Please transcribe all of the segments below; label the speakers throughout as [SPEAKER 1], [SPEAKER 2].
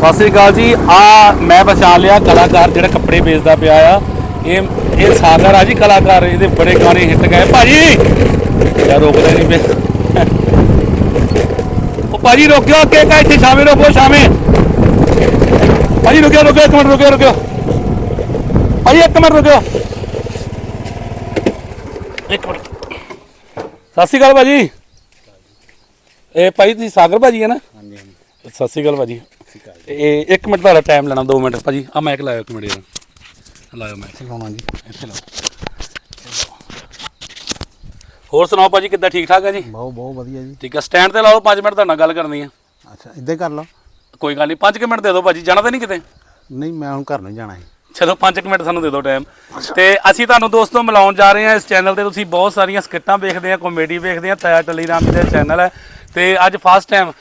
[SPEAKER 1] ਸਤਿ ਸ੍ਰੀ ਅਕਾਲ ਜੀ। ਆ ਮੈਂ ਪਛਾਣ ਲਿਆ ਕਲਾਕਾਰ ਜਿਹੜਾ ਕੱਪੜੇ ਵੇਚਦਾ ਪਿਆ ਆ। ਇਹ ਇਹ ਸਾਗਰ ਆ ਜੀ ਕਲਾਕਾਰ ਇਹਦੇ ਬੜੇ ਗਾਣੇ ਹਿੱਟ ਗਏ। ਭਾਜੀ! ਯਾਰ ਰੋਕਦੇ ਨਹੀਂ ਪਏ। ਉਹ ਭਾਜੀ ਰੋਕਿਓ ਅੱਗੇ ਕਾ ਇੱਥੇ ਸ਼ਾਮੇ ਰੋਕੋ ਸ਼ਾਮੇ ਭਾਜੀ ਰੁਕਿਓ ਰੁਕਿਓ ਇੱਕ ਮਿੰਟ ਰੁਕਿਓ ਰੁਕਿਓ। ਭਾਜੀ ਇੱਕ ਮਿੰਟ ਰੁਕਿਓ। ਇੱਕ ਮਿੰਟ। ਸਤਿ ਸ਼੍ਰੀ ਅਕਾਲ ਭਾਜੀ। ਇਹ ਭਾਈ ਤੁਸੀਂ ਸਾਗਰ ਭਾਜੀ ਹੈ ਨਾ?
[SPEAKER 2] ਹਾਂਜੀ ਹਾਂਜੀ।
[SPEAKER 1] ਸਤਿ ਸ਼੍ਰੀ ਅਕਾਲ ਭਾਜੀ। ਮਿੰਟ ਤੁਹਾਡਾ ਟਾਈਮ ਲੈਣਾ 2 ਮਿੰਟ। ਭਾਜੀ ਆ ਮਾਈਕ ਲਾਇਓ ਇੱਕ ਮਿੰਟ ਯਾਰ। ਲਾਇਓ ਮਾਈਕ
[SPEAKER 2] ਲਾਉਣਾ ਜੀ।
[SPEAKER 1] ਇੱਥੇ ਲਾਓ। ਹੋਰ ਸੁਣਾਓ ਭਾਜੀ ਕਿੱਦਾਂ ਠੀਕ ਠਾਕ ਹੈ ਜੀ?
[SPEAKER 2] ਬਹੁਤ ਬਹੁਤ ਵਧੀਆ ਜੀ।
[SPEAKER 1] ਠੀਕ ਹੈ ਸਟੈਂਡ ਤੇ ਲਾਓ 5 ਮਿੰਟ ਤੁਹਾਡੇ ਨਾਲ ਗੱਲ ਕਰਨੀ ਆ।
[SPEAKER 2] ਅੱਛਾ ਇੱਦਾਂ ਕਰ ਲਓ।
[SPEAKER 1] ਕੋਈ ਗੱਲ ਨਹੀਂ 5 ਮਿੰਟ ਦੇ ਦਿਓ ਭਾਜੀ ਜਾਣਾ ਤਾਂ ਨਹੀਂ ਕਿਤੇ?
[SPEAKER 2] ਨਹੀਂ ਮੈਂ ਹੁਣ ਘਰ ਨੂੰ ਜਾਣਾ ਹੈ
[SPEAKER 1] ਚਲੋ 5 ਮਿੰਟ ਸਾਨੂੰ ਦੇ ਦਿਓ ਟਾਈਮ ਤੇ ਅਸੀਂ ਤੁਹਾਨੂੰ ਦੋਸਤੋ ਮਿਲਾਉਣ ਜਾ ਰਹੇ ਹਾਂ ਇਸ ਚੈਨਲ ਤੇ। ਤੁਸੀਂ ਬਹੁਤ ਸਾਰੀਆਂ ਸਕ੍ਰਿਪਟਾਂ ਵੇਖਦੇ ਆ ਕਾਮੇਡੀ ਵੇਖਦੇ ਆ ਤਾਇਆ ਟਲੀਰਾਮ ਦਾ ਚੈਨਲ ਹੈ। ਤੇ ਅੱਜ ਫਸਟ ਟਾਈਮ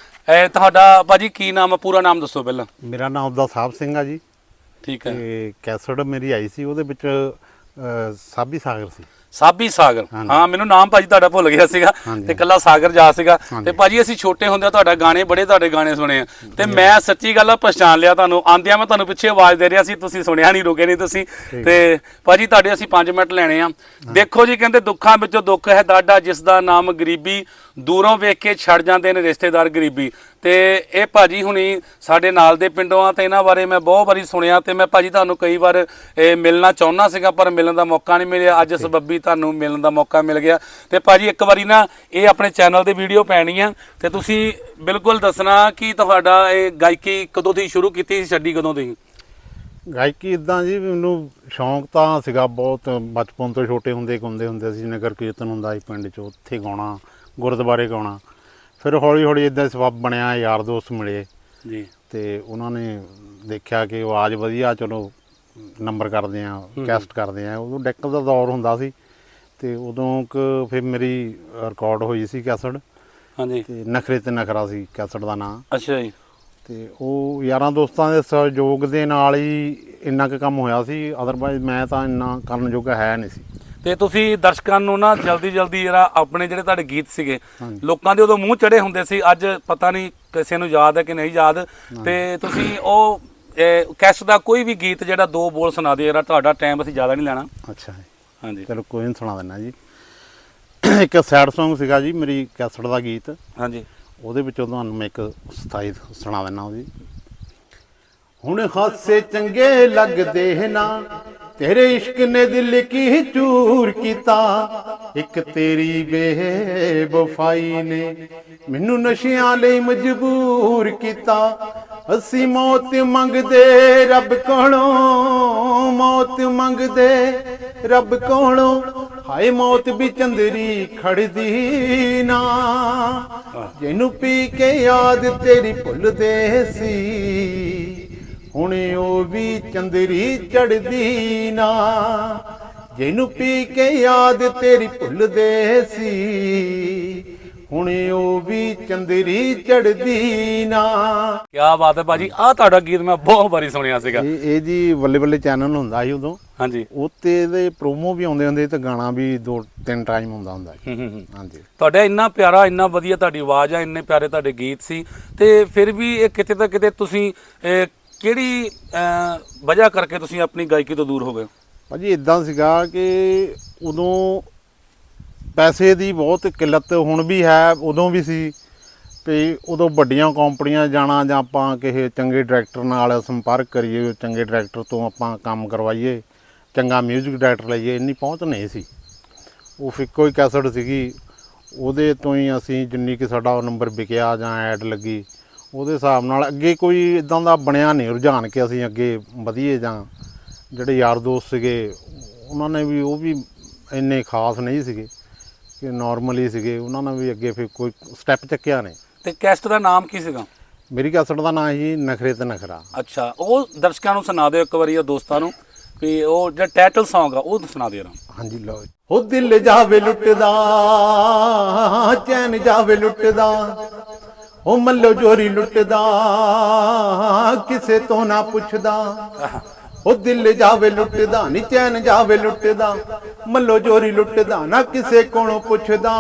[SPEAKER 1] ਤੁਹਾਡਾ ਭਾਜੀ ਕੀ ਨਾਮ ਹੈ ਪੂਰਾ ਨਾਮ ਦੱਸੋ ਪਹਿਲਾਂ।
[SPEAKER 2] ਮੇਰਾ ਨਾਮ ਦਾ ਸਾਹਿਬ ਸਿੰਘ ਆ ਜੀ।
[SPEAKER 1] ਠੀਕ ਹੈ।
[SPEAKER 2] ਤੇ ਕੈਸਟ ਮੇਰੀ ਆਈ ਸੀ ਉਹਦੇ ਵਿੱਚ ਸਾਬੀ ਸਾਗਰ ਸੀ।
[SPEAKER 1] ਸਾਬੀ ਸਾਗਰ। ਹਾਂ ਮੈਨੂੰ ਨਾਮ ਭਾਜੀ ਤੁਹਾਡਾ ਭੁੱਲ ਗਿਆ ਸੀਗਾ। ਤੇ ਕੱਲਾ ਸਾਗਰ ਜਾ ਸੀਗਾ। ਤੇ ਭਾਜੀ ਅਸੀਂ ਛੋਟੇ ਹੁੰਦਿਆਂ ਤੁਹਾਡਾ ਗਾਣੇ ਬੜੇ ਤੁਹਾਡੇ ਗਾਣੇ ਸੁਣੇ ਆ। ਤੇ ਮੈਂ ਸੱਚੀ ਗੱਲ ਆ ਪਛਾਣ ਲਿਆ ਤੁਹਾਨੂੰ। ਆਂਦਿਆਂ ਮੈਂ ਤੁਹਾਨੂੰ ਪਿੱਛੇ ਆਵਾਜ਼ ਦੇ ਰਿਹਾ ਸੀ ਤੁਸੀਂ ਸੁਣਿਆ ਨਹੀਂ ਰੁਕੇ ਨਹੀਂ ਤੁਸੀਂ। ਤੇ ਭਾਜੀ ਤੁਹਾਡੇ ਅਸੀਂ 5 ਮਿੰਟ ਲੈਣੇ ਆ। ਦੇਖੋ ਜੀ ਕਹਿੰਦੇ ਦੁੱਖਾਂ ਵਿੱਚੋਂ ਦੁੱਖ ਹੈ ਦਾਡਾ ਜਿਸ ਦਾ ਨਾਮ ਗਰੀਬੀ ਦੂਰੋਂ ਵੇਖ ਕੇ ਛੱਡ ਜਾਂਦੇ ਨੇ ਰਿਸ਼ਤੇਦਾਰ ਗਰੀਬੀ। ਤੇ ਇਹ ਭਾਜੀ ਹੁਣੀ ਸਾਡੇ ਨਾਲ ਦੇ ਪਿੰਡੋਂ ਆ ਤੇ ਇਹਨਾਂ ਬਾਰੇ ਮੈਂ ਬਹੁਤ ਵਾਰੀ ਸੁਣਿਆ ਤੇ ਮੈਂ ਭਾਜੀ ਤੁਹਾਨੂੰ ਕਈ ਵਾਰ ਇਹ, ਮਿਲਣਾ ਚਾਹੁੰਦਾ ਸੀਗਾ ਪਰ ਮਿਲਣ ਦਾ ਮੌਕਾ ਨਹੀਂ ਮਿਲਿਆ। ਅੱਜ ਸਬੱਬੀ ਤੁਹਾਨੂੰ ਮਿਲਣ ਦਾ ਮੌਕਾ ਮਿਲ ਗਿਆ। ਤੇ ਭਾਜੀ ਇੱਕ ਵਾਰੀ ਨਾ ਇਹ ਆਪਣੇ ਚੈਨਲ ਤੇ ਵੀਡੀਓ ਪੈਣੀ ਆ ਤੇ ਤੁਸੀਂ ਬਿਲਕੁਲ ਦੱਸਣਾ ਕਿ ਤੁਹਾਡਾ ਇਹ ਗਾਇਕੀ ਕਦੋਂ ਦੀ ਸ਼ੁਰੂ ਕੀਤੀ ਸੀ ਛੱਡੀ ਕਦੋਂ ਦੀ?
[SPEAKER 2] ਗਾਇਕੀ ਇਦਾਂ ਜੀ ਮੈਨੂੰ ਸ਼ੌਂਕ ਤਾਂ ਸੀਗਾ ਬਹੁਤ। ਬਚਪਨ ਤੋਂ ਛੋਟੇ ਹੁੰਦੇ ਗਾਉਂਦੇ ਹੁੰਦੇ ਸੀ ਨਗਰ ਕੀਰਤਨ ਹੁੰਦਾ ਸੀ ਪਿੰਡ 'ਚ ਉੱਥੇ ਗਾਉਣਾ ਗੁਰਦੁਆਰੇ ਗਾਉਣਾ। ਫਿਰ ਹੌਲੀ ਹੌਲੀ ਇਦਾਂ ਸਬੱਬ ਬਣਿਆ ਯਾਰ ਦੋਸਤ ਮਿਲੇ।
[SPEAKER 1] ਜੀ।
[SPEAKER 2] ਤੇ ਉਹਨਾਂ ਨੇ ਦੇਖਿਆ ਕਿ ਆਵਾਜ਼ ਵਧੀਆ ਚਲੋ ਨੰਬਰ ਕਰਦੇ ਆ ਕੈਸਟ ਕਰਦੇ ਆ। ਉਦੋਂ ਡੈਕ ਦਾ ਦੌਰ ਹੁੰਦਾ ਸੀ। ਤੇ ਉਦੋਂ ਕ ਫਿਰ ਮੇਰੀ ਰਿਕਾਰਡ ਹੋਈ ਸੀ ਕੈਸਟ।
[SPEAKER 1] ਹਾਂਜੀ।
[SPEAKER 2] ਤੇ ਨਖਰੇ ਤੇ ਨਖਰਾ ਸੀ ਕੈਸਟ ਦਾ ਨਾਂ।
[SPEAKER 1] ਅੱਛਾ ਜੀ।
[SPEAKER 2] ਤੇ ਉਹ ਯਾਰਾਂ ਦੋਸਤਾਂ ਦੇ ਸਹਿਯੋਗ ਦੇ ਨਾਲ ਹੀ ਇੰਨਾ ਕੁ ਕੰਮ ਹੋਇਆ ਸੀ ਅਦਰਵਾਈਜ਼ ਮੈਂ ਤਾਂ ਇੰਨਾ ਕਰਨ ਜੋਗਾ ਹੈ ਨਹੀਂ ਸੀ।
[SPEAKER 1] ਤੇ ਤੁਸੀਂ ਦਰਸ਼ਕਾਂ ਨੂੰ ਨਾ ਜਲਦੀ ਜਲਦੀ ਜਿਹੜਾ ਆਪਣੇ ਜਿਹੜੇ ਤੁਹਾਡੇ ਗੀਤ ਸੀਗੇ। ਲੋਕਾਂ ਦੇ ਉਦੋਂ ਮੂੰਹ ਚੜੇ ਹੁੰਦੇ ਸੀ ਅੱਜ ਪਤਾ ਨਹੀਂ ਕਿਸੇ ਨੂੰ ਯਾਦ ਹੈ ਕਿ ਨਹੀਂ ਯਾਦ। ਤੇ ਤੁਸੀਂ ਉਹ ਕੈਸਟ ਦਾ ਕੋਈ ਵੀ ਗੀਤ ਜਿਹੜਾ ਦੋ ਬੋਲ ਸੁਣਾ ਦਿਓ ਜਿਹੜਾ ਤੁਹਾਡਾ ਟਾਈਮ ਅਸੀਂ ਜ਼ਿਆਦਾ ਨਹੀਂ ਲੈਣਾ।
[SPEAKER 2] ਅੱਛਾ ਜੀ।
[SPEAKER 1] ਹਾਂਜੀ।
[SPEAKER 2] ਚਲੋ ਕੋਈ ਨਹੀਂ ਸੁਣਾ ਦਿੰਦਾ ਜੀ। ਇੱਕ ਸੈਡ Song ਸੀਗਾ ਜੀ ਮੇਰੀ ਕੈਸਟ ਦਾ ਗੀਤ।
[SPEAKER 1] ਹਾਂਜੀ।
[SPEAKER 2] ਉਹਦੇ ਵਿੱਚੋਂ ਤੁਹਾਨੂੰ ਮੈਂ ਇੱਕ ਸਥਾਈ ਸੁਣਾ ਦਿੰਦਾ ਉਹਦੀ। ਹੁਣ ਹਾਸੇ ਚੰਗੇ ਲੱਗਦੇ ਨਾ ਤੇਰੇ ਇਸ਼ਕ ਨੇ ਦਿਲ ਕੀ ਚੂਰ ਕੀਤਾ। ਇੱਕ ਤੇਰੀ ਬੇਵਫਾਈ ਨੇ ਮੈਨੂੰ ਨਸ਼ਿਆਂ ਲਈ ਮਜਬੂਰ ਕੀਤਾ। ਅਸੀਂ ਮੌਤ ਮੰਗਦੇ ਰੱਬ ਕੋਲੋਂ ਮੌਤ ਮੰਗਦੇ। ਰੱਬ ਕੋਲੋਂ ਹਾਏ ਮੌਤ ਵੀ ਚੰਦਰੀ ਖੜਦੀ ਨਾ। ਜਿਹਨੂੰ ਪੀ ਕੇ ਯਾਦ ਤੇਰੀ ਭੁੱਲਦੇ ਸੀ ਹੁਣ ਉਹ ਵੀ ਚੰਦਰੀ ਚੜਦੀ ਨਾ। ਜਿਹਨੂੰ ਪੀ ਕੇ ਯਾਦ ਤੇਰੀ ਭੁੱਲਦੇ ਸੀ ਹੁਣ ਉਹ ਵੀ ਚੰਦਰੀ ਚੜਦੀ ਨਾ।
[SPEAKER 1] ਕੀ ਬਾਤ ਹੈ ਭਾਜੀ। ਆਹ ਤੁਹਾਡਾ ਗੀਤ ਮੈਂ ਬਹੁਤ ਵਾਰੀ ਸੁਣਿਆ ਸੀਗਾ।
[SPEAKER 2] ਇਹ ਇਹ ਜੀ ਬੱਲੇ ਬੱਲੇ ਚੈਨਲ ਹੁੰਦਾ ਸੀ ਉਦੋਂ।
[SPEAKER 1] ਹਾਂਜੀ।
[SPEAKER 2] ਉੱਤੇ ਇਹਦੇ ਪ੍ਰੋਮੋ ਵੀ ਆਉਂਦੇ ਹੁੰਦੇ ਤੇ ਗਾਣਾ ਵੀ ਦੋ ਤਿੰਨ ਟਾਈਮ ਹੁੰਦਾ ਹੁੰਦਾ
[SPEAKER 1] ਹੂੰ
[SPEAKER 2] ਹਾਂਜੀ।
[SPEAKER 1] ਤੁਹਾਡਾ ਇੰਨਾ ਪਿਆਰਾ ਇੰਨਾ ਵਧੀਆ ਤੁਹਾਡੀ ਆਵਾਜ਼ ਆ ਇੰਨੇ ਪਿਆਰੇ ਤੁਹਾਡੇ ਗੀਤ ਸੀ। ਤੇ ਫਿਰ ਵੀ ਇਹ ਕਿਤੇ ਤਾਂ ਕਿਤੇ ਤੁਸੀਂ ਕਿਹੜੀ ਅਹ, ਵਜ੍ਹਾ ਕਰਕੇ ਤੁਸੀਂ ਆਪਣੀ ਗਾਇਕੀ ਤੋਂ ਦੂਰ ਹੋ ਗਏ
[SPEAKER 2] ਭਾਜੀ ਇਦਾਂ ਸੀਗਾ ਕਿ ਉਦੋਂ ਪੈਸੇ ਦੀ ਬਹੁਤ ਕਿੱਲਤ ਹੁਣ ਵੀ ਹੈ ਉਦੋਂ ਵੀ ਸੀ। ਵੀ ਉਦੋਂ ਵੱਡੀਆਂ ਕੰਪਨੀਆਂ ਜਾਣਾ ਜਾਂ ਆਪਾਂ ਕਿਸੇ ਚੰਗੇ ਡਾਇਰੈਕਟਰ ਨਾਲ ਸੰਪਰਕ ਕਰੀਏ ਚੰਗੇ ਡਾਇਰੈਕਟਰ ਤੋਂ ਆਪਾਂ ਕੰਮ ਕਰਵਾਈਏ। ਚੰਗਾ 뮤직 ਡਾਇਰੈਕਟਰ ਲਈਏ ਇੰਨੀ ਪਹੁੰਚ ਨਹੀਂ ਸੀ। ਉਹ ਫਿਰ ਕੋਈ ਕੈਸਟ ਸੀਗੀ। ਉਹਦੇ ਤੋਂ ਹੀ ਅਸੀਂ ਜਿੰਨੀ ਕਿ ਸਾਡਾ ਨੰਬਰ ਵਿਕਿਆ ਜਾਂ ਐਡ ਲੱਗੀ ਉਹਦੇ ਹਿਸਾਬ ਨਾਲ ਅੱਗੇ ਕੋਈ ਇਦਾਂ ਦਾ ਬਣਿਆ ਨਹੀਂ ਰੁਝਾਨ ਕਿ ਅਸੀਂ ਅੱਗੇ ਵਧੀਏ ਜਾਂ ਜਿਹੜੇ ਯਾਰ ਦੋਸਤ ਸੀਗੇ ਉਹਨਾਂ ਨੇ ਵੀ ਉਹ ਵੀ ਇੰਨੇ ਖਾਸ ਨਹੀਂ ਸੀਗੇ ਕਿ ਨਾਰਮਲੀ ਸੀਗੇ। ਉਹਨਾਂ ਨੇ ਵੀ ਅੱਗੇ ਫਿਰ ਕੋਈ ਸਟੈਪ ਚੱਕਿਆ ਨਹੀਂ।
[SPEAKER 1] ਤੇ ਕੈਸਟ ਦਾ ਨਾਮ ਕੀ ਸੀਗਾ?
[SPEAKER 2] ਮੇਰੀ ਕੈਸਟ ਦਾ ਨਾਂ ਸੀ ਨਖਰੇ ਤੇ ਨਖਰਾ।
[SPEAKER 1] ਅੱਛਾ ਉਹ ਦਰਸ਼ਕਾਂ ਨੂੰ ਸੁਣਾ ਦਿਓ ਇੱਕ ਵਾਰੀ ਉਹ ਦੋਸਤਾਂ ਨੂੰ। ਵੀ ਉਹ ਜਿਹੜਾ ਟਾਈਟਲ Song ਆ ਉਹ ਸੁਣਾ ਦਿਓ ਨਾ
[SPEAKER 2] ਹਾਂਜੀ, ਲਓ ਜੀ। ਦਿਲ ਜਾਵੇ ਲੁੱਟਦਾ, ਚੈਨ ਜਾਵੇ ਲੁੱਟਦਾ, ਉਹ ਮੱਲੋ ਜੋਰੀ ਲੁੱਟਦਾ, ਕਿਸੇ ਤੋਂ ਨਾ ਪੁੱਛਦਾ। ਉਹ ਦਿਲ ਜਾਵੇ ਲੁੱਟਦਾ, ਨੀ ਚੈਨ ਜਾਵੇ ਲੁੱਟਦਾ, ਮੱਲੋ ਜੋਰੀ ਲੁੱਟਦਾ, ਨਾ ਕਿਸੇ ਕੋਲੋਂ ਪੁੱਛਦਾ।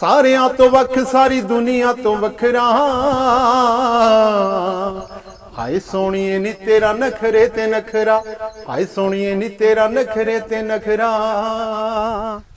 [SPEAKER 2] ਸਾਰਿਆਂ ਤੋਂ ਵੱਖ, ਸਾਰੀ ਦੁਨੀਆ ਤੋਂ ਵੱਖਰਾ। ਹਾਏ ਸੋਹਣੀਏ ਨੀ ਤੇਰਾ ਨਖਰੇ ਤੇ ਨਖਰਾ ਹਾਏ ਸੋਹਣੀਏ ਨੀ ਤੇਰਾ ਨਖਰੇ ਤੇ ਨਖਰਾ।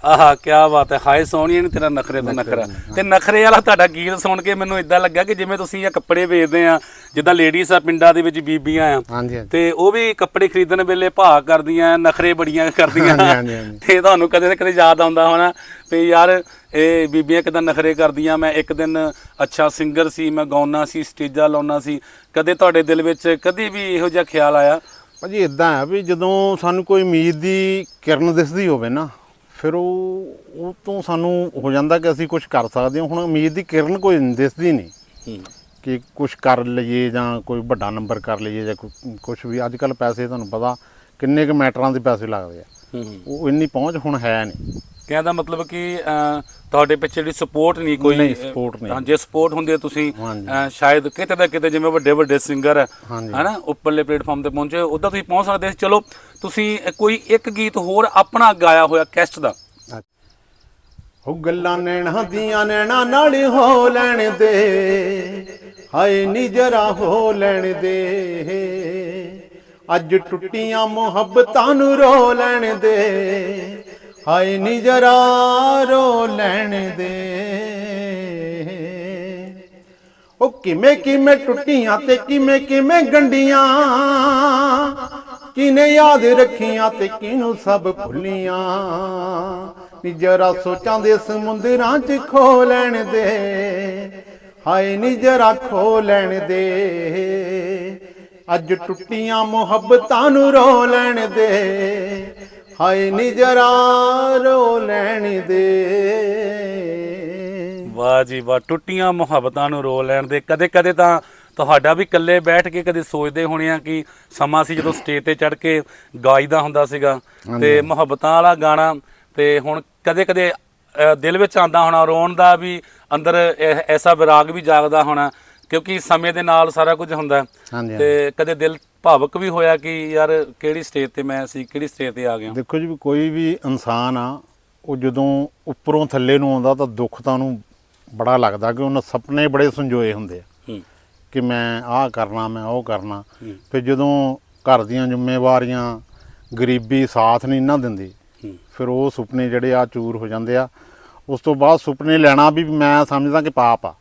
[SPEAKER 1] ਆਹਾ ਕੀ ਬਾਤ ਹੈ ਹਾਏ ਸੋਹਣੀਏ ਨੇ ਤੇਰਾ ਨਖਰੇ ਤੇ ਨਖਰਾ। ਤੇ ਨਖਰੇ। ਵਾਲਾ ਤੁਹਾਡਾ ਗੀਤ ਸੁਣ ਕੇ ਮੈਨੂੰ ਇਦਾਂ ਲੱਗਾ ਕਿ ਜਿਵੇਂ ਤੁਸੀਂ ਇਹ ਕੱਪੜੇ ਵੇਚਦੇ ਆ ਜਿੱਦਾਂ ਲੇਡੀਜ਼ ਆ ਪਿੰਡਾਂ ਦੇ ਵਿੱਚ ਬੀਬੀਆਂ ਆ।
[SPEAKER 2] ਹਾਂਜੀ ਹਾਂਜੀ।
[SPEAKER 1] ਤੇ ਉਹ ਵੀ ਕੱਪੜੇ ਖਰੀਦਣ ਵੇਲੇ ਭਾਅ ਕਰਦੀਆਂ ਨਖਰੇ ਬੜੀਆਂ ਕਰਦੀਆਂ।
[SPEAKER 2] ਹਾਂਜੀ, ਹਾਂਜੀ, ਹਾਂਜੀ।
[SPEAKER 1] ਤੇ ਤੁਹਾਨੂੰ ਕਦੇ ਨਾ ਕਦੇ ਯਾਦ ਆਉਂਦਾ ਹੋਣਾ। ਵੀ ਯਾਰ ਇਹ ਬੀਬੀਆਂ ਕਿਦਾਂ ਨਖਰੇ ਕਰਦੀਆਂ? ਮੈਂ ਇੱਕ ਦਿਨ ਅੱਛਾ ਸਿੰਗਰ ਸੀ ਮੈਂ ਗਾਉਣਾ ਸੀ ਸਟੇਜਾਂ ਲਾਉਣਾ ਸੀ। ਕਦੇ ਤੁਹਾਡੇ ਦਿਲ ਵਿੱਚ ਕਦੀ ਵੀ ਇਹੋ ਜਿਹਾ ਖਿਆਲ ਆਇਆ?
[SPEAKER 2] ਭਾਜੀ ਇਦਾਂ ਹੈ ਵੀ ਜਦੋਂ ਸਾਨੂੰ ਕੋਈ ਉਮੀਦ ਦੀ ਕਿਰਨ ਦਿਸਦੀ ਹੋਵੇ ਨਾ ਫਿਰ ਉਹ ਉਹ ਤੋਂ ਸਾਨੂੰ ਹੋ ਜਾਂਦਾ ਕਿ ਅਸੀਂ ਕੁਝ ਕਰ ਸਕਦੇ ਹਾਂ। ਹੁਣ ਉਮੀਦ ਦੀ ਕਿਰਨ ਕੋਈ ਦਿਸਦੀ ਨਹੀਂ ਕਿ ਕੁਝ ਕਰ ਲਈਏ ਜਾਂ ਕੋਈ ਵੱਡਾ ਨੰਬਰ ਕਰ ਲਈਏ ਜਾਂ ਕੁਝ ਵੀ। ਅੱਜ ਕੱਲ ਪੈਸੇ ਤੁਹਾਨੂੰ ਪਤਾ ਕਿੰਨੇ ਕੁ ਮੈਟਰਾਂ ਦੇ ਪੈਸੇ ਲੱਗਦੇ ਆ। ਉਹ ਇੰਨੀ ਪਹੁੰਚ ਹੁਣ ਹੈ ਨਹੀਂ।
[SPEAKER 1] ਕਹਿੰਦਾ ਮਤਲਬ ਕਿ ਅਹ, ਤੁਹਾਡੇ ਪਿੱਛੇ ਜਿਹੜੀ ਸਪੋਰਟ ਨਹੀਂ ਕੋਈ
[SPEAKER 2] ਨਹੀਂ, support ਨਹੀਂ।
[SPEAKER 1] ਹਾਂ, ਜੇ ਸਪੋਰਟ ਹੁੰਦੀ ਹੈ ਤੁਸੀਂ
[SPEAKER 2] ਹਾਂਜੀ।
[SPEAKER 1] ਅਹ, ਸ਼ਾਇਦ ਕਿਤੇ ਨਾ ਕਿਤੇ ਜਿਵੇਂ ਵੱਡੇ ਵੱਡੇ ਸਿੰਗਰ
[SPEAKER 2] ਹਾਂਜੀ।
[SPEAKER 1] ਹਨਾ ਉੱਪਰਲੇ ਪਲੇਟਫਾਰਮ ਤੇ ਪਹੁੰਚੇ ਉਦਾਂ ਤੁਸੀਂ ਪਹੁੰਚ ਸਕਦੇ ਸੀ ਚਲੋ ਤੁਸੀਂ ਕੋਈ ਇੱਕ ਗੀਤ ਹੋਰ ਆਪਣਾ ਗਾਇਆ ਹੋਇਆ ਕੈਸਟ ਦਾ
[SPEAKER 2] ਹੋ ਗੱਲਾਂ ਨੈਣਾ ਦੀਆਂ ਨੈਣਾ ਨਾਲ ਹੋ ਲੈਣ ਦੇ ਹਾਏ ਨੀ ਜਰਾ ਹੋ ਲੈਣ ਦੇ ਅੱਜ ਟੁੱਟੀਆਂ ਮੁਹੱਬਤਾਂ ਨੂੰ ਰੋ ਲੈਣ ਦੇ ਹਾਏ ਨੀ ਜਰਾ ਰੋ ਲੈਣ ਦੇ। ਉਹ ਕਿਵੇਂ ਕਿਵੇਂ ਟੁੱਟੀਆਂ ਤੇ ਕਿਵੇਂ ਕਿਵੇਂ ਗੰਡੀਆਂ, ਕਿਨੇ ਯਾਦ ਰੱਖੀਆਂ ਤੇ ਕਿਨੂੰ ਸਭ ਭੁੱਲੀਆਂ। ਨੀ ਜਰਾ ਸੋਚਾਂ ਦੇ ਸਮੁੰਦਰਾਂ 'ਚ ਖੋ ਲੈਣ ਦੇ। ਹਾਏ ਨੀ ਜਰਾ ਖੋ ਲੈਣ ਦੇ। ਅੱਜ ਟੁੱਟੀਆਂ ਮੁਹੱਬਤਾਂ ਨੂੰ ਰੋ ਲੈਣ ਦੇ। ਹਾਏ ਨੀ ਜਰਾ ਰੋ ਲੈਣ ਦੇ।
[SPEAKER 1] ਵਾਹ ਜੀ ਵਾਹ ਟੁੱਟੀਆਂ ਮੁਹੱਬਤਾਂ ਨੂੰ ਰੋ ਲੈਣ ਦੇ। ਕਦੇ ਕਦੇ ਤਾਂ ਤੁਹਾਡਾ ਵੀ ਇਕੱਲੇ ਬੈਠ ਕੇ ਕਦੇ ਸੋਚਦੇ ਹੋਣੇ ਆ ਕਿ ਸਮਾਂ ਸੀ ਜਦੋਂ ਸਟੇਜ ਤੇ ਚੜ ਕੇ ਗਾਈਦਾ ਹੁੰਦਾ ਸੀਗਾ। ਤੇ ਮੁਹੱਬਤਾਂ ਵਾਲਾ ਗਾਣਾ ਤੇ ਹੁਣ ਕਦੇ ਕਦੇ ਦਿਲ ਵਿੱਚ ਆਂਦਾ ਹੋਣਾ ਰੋਣ ਦਾ ਵੀ ਅੰਦਰ ਐਸਾ ਵਿਰਾਗ ਵੀ ਜਾਗਦਾ ਹੋਣਾ ਕਿਉਂਕਿ ਸਮੇਂ ਦੇ ਨਾਲ ਸਾਰਾ ਕੁਝ ਹੁੰਦਾ। ਤੇ ਕਦੇ ਦਿਲ ਭਾਵਕ ਵੀ ਹੋਇਆ ਕਿ ਯਾਰ ਕਿਹੜੀ ਸਟੇਜ ਤੇ ਮੈਂ ਸੀ ਕਿਹੜੀ ਸਟੇਜ ਤੇ ਆ ਗਿਆ।
[SPEAKER 2] ਦੇਖੋ ਜੀ ਕੋਈ ਵੀ ਇਨਸਾਨ ਆ ਉਹ ਜਦੋਂ ਉੱਪਰੋਂ ਥੱਲੇ ਨੂੰ ਆਉਂਦਾ ਤਾਂ ਦੁੱਖ ਤਾਂ ਉਹਨੂੰ ਬੜਾ ਲੱਗਦਾ ਕਿ ਉਹਨਾਂ ਸੁਪਨੇ ਬੜੇ ਸੰਜੋਏ ਹੁੰਦੇ ਆ। ਕਿ ਮੈਂ ਆਹ ਕਰਨਾ ਮੈਂ ਉਹ ਕਰਨਾ। ਫਿਰ ਜਦੋਂ ਘਰ ਦੀਆਂ ਜ਼ਿੰਮੇਵਾਰੀਆਂ ਗਰੀਬੀ ਸਾਥ ਨਹੀਂ ਨਾ ਦਿੰਦੀ ਫਿਰ ਉਹ ਸੁਪਨੇ ਜਿਹੜੇ ਆ ਚੂਰ ਹੋ ਜਾਂਦੇ ਆ। ਉਸ ਤੋਂ ਬਾਅਦ ਸੁਪਨੇ ਲੈਣਾ ਵੀ ਮੈਂ ਸਮਝਦਾ ਕਿ ਪਾਪ ਆ।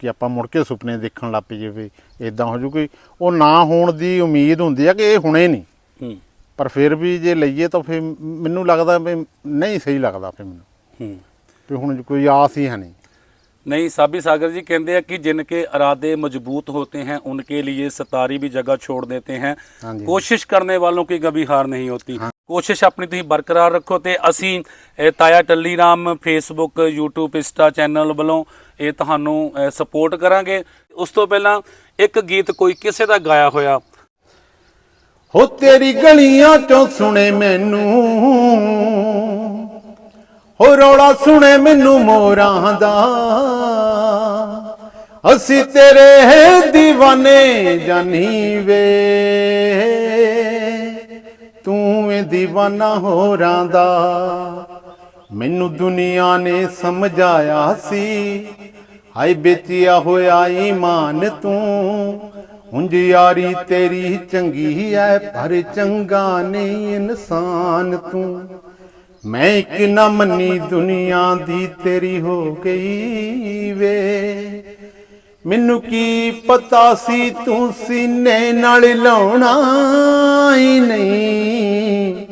[SPEAKER 2] ਕਿ ਆਪਾਂ ਮੁੜ ਕੇ ਸੁਪਨੇ ਦੇਖਣ ਲੱਗ ਪਈਏ ਵੀ ਇਦਾਂ ਹੋ ਜੂ ਕੋਈ। ਉਹ ਨਾ ਹੋਣ ਦੀ ਉਮੀਦ ਹੁੰਦੀ ਆ ਕਿ ਇਹ ਹੁਣੇ ਨਹੀਂ।
[SPEAKER 1] ਹੂੰ।
[SPEAKER 2] ਪਰ ਫਿਰ ਵੀ ਜੇ ਲਈਏ ਤਾਂ ਫਿਰ ਮੈਨੂੰ ਲੱਗਦਾ ਵੀ ਨਹੀਂ ਸਹੀ ਲੱਗਦਾ ਫਿਰ ਮੈਨੂੰ।
[SPEAKER 1] ਹੂੰ।
[SPEAKER 2] ਵੀ ਹੁਣ ਕੋਈ ਆਸ ਹੀ ਹੈ ਨਹੀਂ।
[SPEAKER 1] ਨਹੀਂ ਸਾਬੀ ਸਾਗਰ ਜੀ ਕਹਿੰਦੇ ਆ ਕਿ ਜਿਨ ਕੇ ਇਰਾਦੇ ਮਜ਼ਬੂਤ ਹੋਤੇ ਹੈ ਉਨ ਕੇ ਲਈ सतारी ਵੀ ਜਗ੍ਹਾ ਛੋੜ
[SPEAKER 2] देते ਹੈ।
[SPEAKER 1] ਕੋਸ਼ਿਸ਼ करने वालों की कभी ਹਾਰ ਨਹੀਂ ਹੋਤੀ। ਕੋਸ਼ਿਸ਼ ਆਪਣੀ ਤੁਸੀਂ ਬਰਕਰਾਰ ਰੱਖੋ ਤੇ ਅਸੀਂ ਤਾਇਆ Talli Ram Facebook YouTube Insta channel ਵੱਲੋਂ ਇਹ ਤੁਹਾਨੂੰ ਸਪੋਰਟ ਕਰਾਂਗੇ। ਉਸ ਤੋਂ ਪਹਿਲਾਂ ਇੱਕ ਗੀਤ ਕੋਈ ਕਿਸੇ ਦਾ ਗਾਇਆ ਹੋਇਆ।
[SPEAKER 2] ਹੋ ਤੇਰੀ ਗਲੀਆਂ ਚੋਂ ਸੁਣੇ ਮੈਨੂੰ। ਹੋ ਰੌਲਾ ਸੁਣੇ ਮੈਨੂੰ ਮੋਰਾਂ ਦਾ। ਅਸੀਂ ਤੇਰੇ دیਵਾਨੇ ਜਾਨੀ ਵੇ। ਤੂੰ ਏ دیਵਾਨਾ ਹੋਰਾਂ ਦਾ। ਮੈਨੂੰ ਦੁਨੀਆ ਨੇ ਸਮਝਾਇਆ ਸੀ। ਹਾਏ ਬੇਚਿਆ ਹੋਇਆ ਈਮਾਨ ਤੂੰ। ਉਂਝ ਯਾਰੀ ਤੇਰੀ ਚੰਗੀ ਹੈ, ਪਰ ਚੰਗਾ ਨਹੀਂ ਇਨਸਾਨ ਤੂੰ। ਮੈਂ ਇੱਕ ਨਾ ਮੰਨੀ ਦੁਨੀਆ ਦੀ ਤੇਰੀ ਹੋ ਗਈ ਵੇ। ਮੈਨੂੰ ਕੀ ਪਤਾ ਸੀ ਤੂੰ ਸੀਨੇ ਨਾਲ ਲਾਉਣਾ ਹੀ ਨਹੀਂ।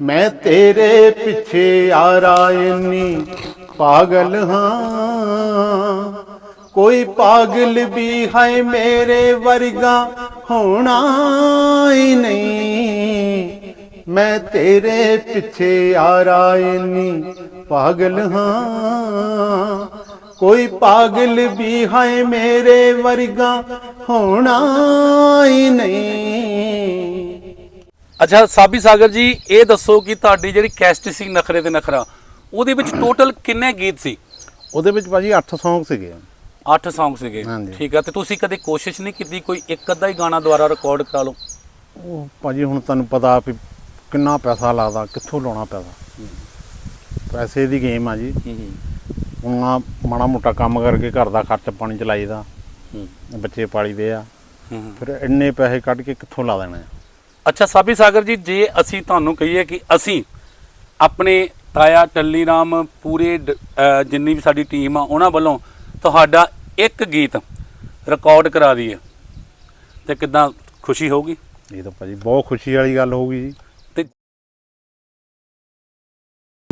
[SPEAKER 2] ਮੈਂ ਤੇਰੇ ਪਿੱਛੇ ਆਰਾ ਇੰਨੀ ਪਾਗਲ ਹਾਂ। ਕੋਈ ਪਾਗਲ ਵੀ ਹੈ ਮੇਰੇ ਵਰਗਾ ਹੋਣਾ ਹੀ ਨਹੀਂ। ਮੈਂ ਤੇਰੇ ਪਿੱਛੇ ਆਰਾ ਇੰਨੀ ਪਾਗਲ ਹਾਂ। ਕੋਈ ਪਾਗਲ ਵੀ ਹੈ ਮੇਰੇ ਵਰਗਾ ਹੋਣਾ ਹੀ ਨਹੀਂ।
[SPEAKER 1] ਅੱਛਾ ਸਾਬੀ ਸਾਗਰ ਜੀ ਇਹ ਦੱਸੋ ਕਿ ਤੁਹਾਡੀ ਜਿਹੜੀ ਕੈਸਟ ਸੀ ਨਖਰੇ ਤੇ ਨਖਰਾ ਉਹਦੇ ਵਿੱਚ ਟੋਟਲ ਕਿੰਨੇ ਗੀਤ ਸੀ?
[SPEAKER 2] ਉਹਦੇ ਵਿੱਚ ਭਾਜੀ 8 ਸੌਂਗ ਸੀਗੇ।
[SPEAKER 1] 8 Song ਸੀਗੇ।
[SPEAKER 2] ਹਾਂਜੀ।
[SPEAKER 1] ਠੀਕ ਆ ਤੇ ਤੁਸੀਂ ਕਦੇ ਕੋਸ਼ਿਸ਼ ਨਹੀਂ ਕੀਤੀ ਕੋਈ ਇੱਕ ਅੱਧਾ ਹੀ ਗਾਣਾ ਦੁਬਾਰਾ ਰਿਕਾਰਡ ਕਰਾ ਲਓ?
[SPEAKER 2] ਉਹ ਭਾਜੀ ਹੁਣ ਤੁਹਾਨੂੰ ਪਤਾ ਵੀ ਕਿੰਨਾ ਪੈਸਾ ਲੱਗਦਾ ਕਿੱਥੋਂ ਲਾਉਣਾ ਪੈਸਾ। ਪੈਸੇ ਦੀ ਗੇਮ ਆ ਜੀ। ਹੁਣ ਆ ਮਾੜਾ ਮੋਟਾ ਕੰਮ ਕਰਕੇ ਘਰ ਦਾ ਖਰਚ ਪਾਣੀ ਚਲਾਈਦਾ ਬੱਚੇ ਪਾਲੀਦੇ ਆ। ਫਿਰ ਇੰਨੇ ਪੈਸੇ ਕੱਢ ਕੇ ਕਿੱਥੋਂ ਲਾ ਦੇਣੇ
[SPEAKER 1] ਅੱਛਾ ਸਾਬੀ ਸਾਗਰ ਜੀ ਜੇ ਅਸੀਂ ਤੁਹਾਨੂੰ ਕਹੀਏ ਕਿ ਅਸੀਂ ਆਪਣੇ ਤਾਇਆ ਟੱਲੀ ਰਾਮ ਪੂਰੇ ਜਿੰਨੀ ਵੀ ਸਾਡੀ ਟੀਮ ਆ ਉਹਨਾਂ ਵੱਲੋਂ ਤੁਹਾਡਾ ਇੱਕ ਗੀਤ ਰਿਕਾਰਡ ਕਰਾ ਦਈਏ। ਤੇ ਕਿਦਾਂ ਖੁਸ਼ੀ ਹੋਊਗੀ?
[SPEAKER 2] ਇਹ ਤਾਂ ਭਾਜੀ ਬਹੁਤ ਖੁਸ਼ੀ ਵਾਲੀ ਗੱਲ ਹੋਊਗੀ ਜੀ।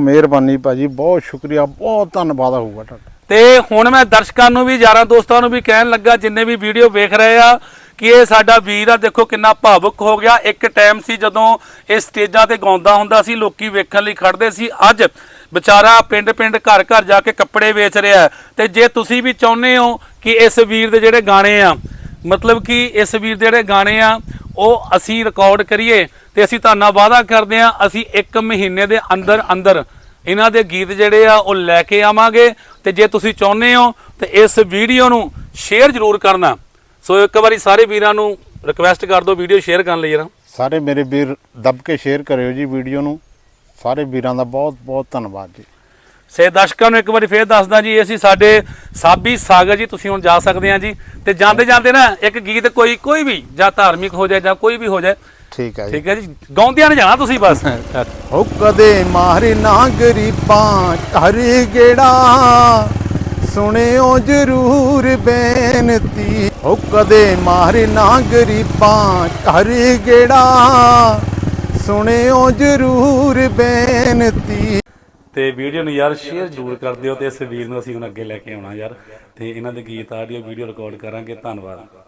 [SPEAKER 2] ਮਿਹਰਬਾਨੀ ਭਾਜੀ, ਬਹੁਤ ਸ਼ੁਕਰੀਆ, ਬਹੁਤ ਧੰਨਵਾਦ ਹੋਊਗਾ ਤੁਹਾਡਾ।
[SPEAKER 1] ਤੇ ਹੁਣ ਮੈਂ ਦਰਸ਼ਕਾਂ ਨੂੰ ਵੀ, ਯਾਰਾਂ ਦੋਸਤਾਂ ਨੂੰ ਵੀ ਕਹਿਣ ਲੱਗਾ, ਜਿੰਨੇ ਵੀ ਵੀਡੀਓ ਵੇਖ ਰਹੇ ਆ, ਕਿ ਇਹ ਸਾਡਾ ਵੀਰ ਆ, ਦੇਖੋ ਕਿੰਨਾ ਭਾਵੁਕ ਹੋ ਗਿਆ। ਇੱਕ ਟਾਈਮ ਸੀ ਜਦੋਂ ਇਹ ਸਟੇਜਾਂ ਤੇ ਗਾਉਂਦਾ ਹੁੰਦਾ ਸੀ, ਲੋਕੀ ਵੇਖਣ ਲਈ ਖੜਦੇ ਸੀ। ਅੱਜ ਵਿਚਾਰਾ ਪਿੰਡ ਪਿੰਡ ਘਰ ਘਰ ਜਾ ਕੇ ਕੱਪੜੇ ਵੇਚ ਰਿਹਾ ਹੈ। ਤੇ ਜੇ ਤੁਸੀਂ ਵੀ ਚਾਹੁੰਦੇ ਹੋ ਕਿ ਇਸ ਵੀਰ ਦੇ ਜਿਹੜੇ ਗਾਣੇ ਆ, ਮਤਲਬ ਕਿ ਇਸ ਵੀਰ ਦੇ ਜਿਹੜੇ ਗਾਣੇ ਆ ਉਹ ਅਸੀਂ ਰਿਕਾਰਡ ਕਰੀਏ ਤੇ ਅਸੀਂ ਤੁਹਾਨੂੰ ਵਾਅਦਾ ਕਰਦੇ ਆ ਅਸੀਂ 1 ਮਹੀਨੇ ਦੇ ਅੰਦਰ ਅੰਦਰ ਇਹਨਾਂ ਦੇ ਗੀਤ ਜਿਹੜੇ ਆ ਉਹ ਲੈ ਕੇ ਆਵਾਂਗੇ ਤੇ ਜੇ ਤੁਸੀਂ ਚਾਹੁੰਦੇ ਹੋ ਤੇ ਇਸ ਵੀਡੀਓ ਨੂੰ ਸ਼ੇਅਰ ਜ਼ਰੂਰ ਕਰਨਾ। ਸੋ ਇੱਕ ਵਾਰੀ ਸਾਰੇ ਵੀਰਾਂ ਨੂੰ ਰਿਕਵੈਸਟ ਕਰ ਦਿਓ ਵੀਡੀਓ ਸ਼ੇਅਰ ਕਰਨ ਲਈ ਜਰਾ।
[SPEAKER 2] ਸਾਰੇ ਮੇਰੇ ਵੀਰ ਦੱਬ ਕੇ ਸ਼ੇਅਰ ਕਰਿਓ ਜੀ ਵੀਡੀਓ ਨੂੰ। ਸਾਰੇ ਵੀਰਾਂ ਦਾ ਬਹੁਤ ਬਹੁਤ ਧੰਨਵਾਦ ਜੀ।
[SPEAKER 1] ਸੇ ਦਰਸ਼ਕਾਂ ਨੂੰ ਇੱਕ ਵਾਰੀ ਫੇਰ ਦੱਸਦਾ ਜੀ ਇਹ ਸੀ ਸਾਡੇ ਸਾਬੀ ਸਾਗਰ ਜੀ ਤੁਸੀਂ ਹੁਣ ਜਾ ਸਕਦੇ ਆ ਜੀ। ਤੇ ਜਾਂਦੇ ਜਾਂਦੇ ਨਾ ਇੱਕ ਗੀਤ ਕੋਈ ਕੋਈ ਵੀ ਜਾਂ ਧਾਰਮਿਕ ਹੋ ਜਾਏ ਜਾਂ ਕੋਈ ਵੀ ਹੋ ਜਾਏ
[SPEAKER 2] ਠੀਕ ਹੈ ਜੀ।
[SPEAKER 1] ਠੀਕ ਹੈ ਜੀ। ਗਾਉਂਦਿਆਂ ਨੇ ਜਾਣਾ ਤੁਸੀਂ ਬਸ।
[SPEAKER 2] ਹੋ ਕਦੇ ਮਾਰੇ ਨਾ ਗਰੀਬਾਂ ਘਰ ਗੇੜਾ ਸੁਣਿਓ ਜ਼ਰੂਰ ਬੇਨਤੀ। ਹੋ ਕਦੇ ਮਾਰੇ ਨਾ ਗਰੀਬਾਂ ਘਰ ਗੇੜਾ ਸੁਣਿਓ ਜ਼ਰੂਰ ਬੇਨਤੀ।
[SPEAKER 1] ਤੇ ਵੀਡੀਓ ਨੂੰ ਯਾਰ ਸ਼ੇਅਰ ਜ਼ਰੂਰ ਕਰ ਦਿਓ ਤੇ ਇਸ ਵੀਰ ਨੂੰ ਅਸੀਂ ਹੁਣ ਅੱਗੇ ਲੈ ਕੇ ਆਉਣਾ ਯਾਰ ਤੇ ਇਹਨਾਂ ਦੇ ਗੀਤ ਆਡੀਓ, ਵੀਡੀਓ ਰਿਕਾਰਡ ਕਰਾਂਗੇ। ਧੰਨਵਾਦ।